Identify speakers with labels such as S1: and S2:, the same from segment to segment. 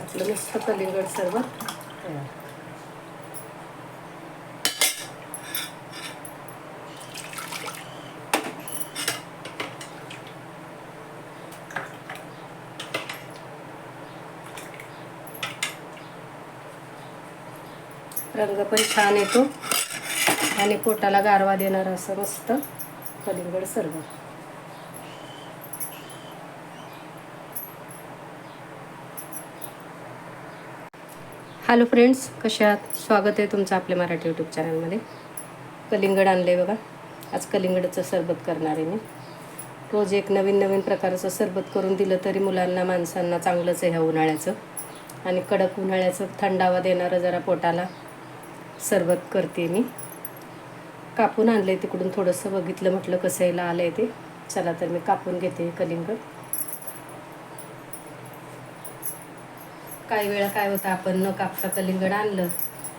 S1: आपलं मस्त कलिंगड सर्व. तयार रंग पण छान येतो. आणि पोटाला गारवा देणार असं मस्त. कलिंगड सर्व. हॅलो फ्रेंड्स कशा आहात? स्वागत आहे तुमचं आपल्या मराठी यूट्यूब चॅनलमध्ये कलिंगड आणले बघा. आज कलिंगडचं सरबत करणार आहे मी. रोज एक नवीन नवीन प्रकारचं सरबत करून दिलं तरी मुलांना माणसांना चांगलंच आहे ह्या उन्हाळ्याचं. आणि कडक उन्हाळ्याचं थंडावा देणारं जरा पोटाला सरबत करते मी. कापून आणले तिकडून थोडंसं बघितलं म्हटलं कसं यायला आलं आहे ते. चला तर मी कापून घेते कलिंगड. काही वेळा काय होतं आपण न कापता कलिंगड आणलं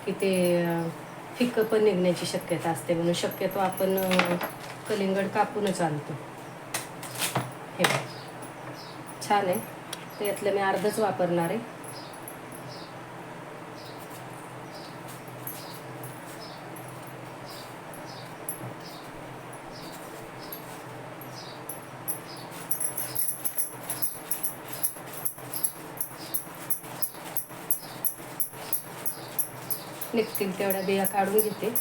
S1: की ते फिक्कं पण निघण्याची शक्यता असते. म्हणून शक्यतो आपण कलिंगड कापूनच आणतो. हे छान आहे. तर यातलं मी अर्धच वापरणार आहे. निघतील तेवढ्या बिया काढून घेते.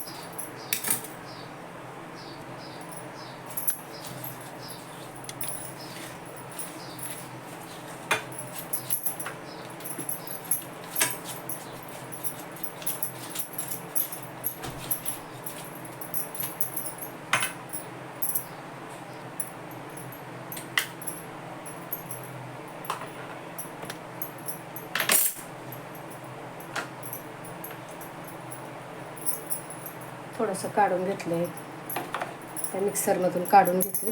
S1: थोडंसं काढून घेतलं आहे त्या मिक्सरमधून काढून घेतले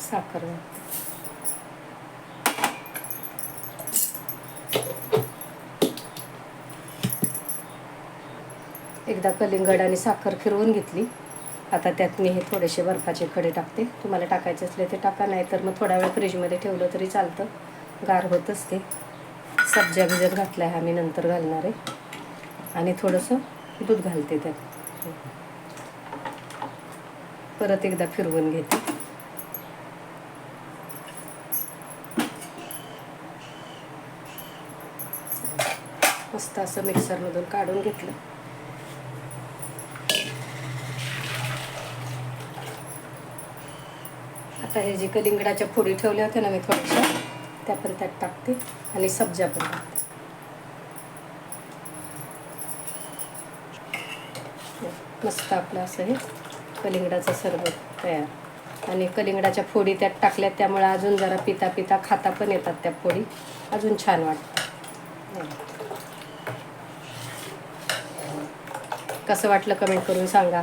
S1: साखर एकदा कलिंगड आणि साखर फिरवून घेतली. आता त्यात मी हे थोडेसे बर्फाचे खडे टाकते. तुम्हाला टाकायचे असले ते टाका नाही तर मग थोडा वेळ फ्रीजमध्ये ठेवलं तरी चालतं. गार होतच ते सब्जा भिजत घातला आहे आम्ही नंतर घालणार आहे. आणि थोडंसं दूध घालते त्यात. परत एकदा फिरवून घेते. मस्त असं मिक्सरमधून काढून घेतलं. आता हे जे कलिंगडाच्या फोडी ठेवल्या होत्या ना मी थोड्याशा त्या पण त्यात टाकते आणि सब्जा पण टाकते मस्त आपलं असं हे कलिंगडाचं सरबत तयार. आणि कलिंगडाच्या फोडी त्यात टाकल्या त्यामुळे अजून जरा पिता पिता खाता पण येतात त्या फोडी. अजून छान वाटतं. कसं वाटलं कमेंट करून सांगा.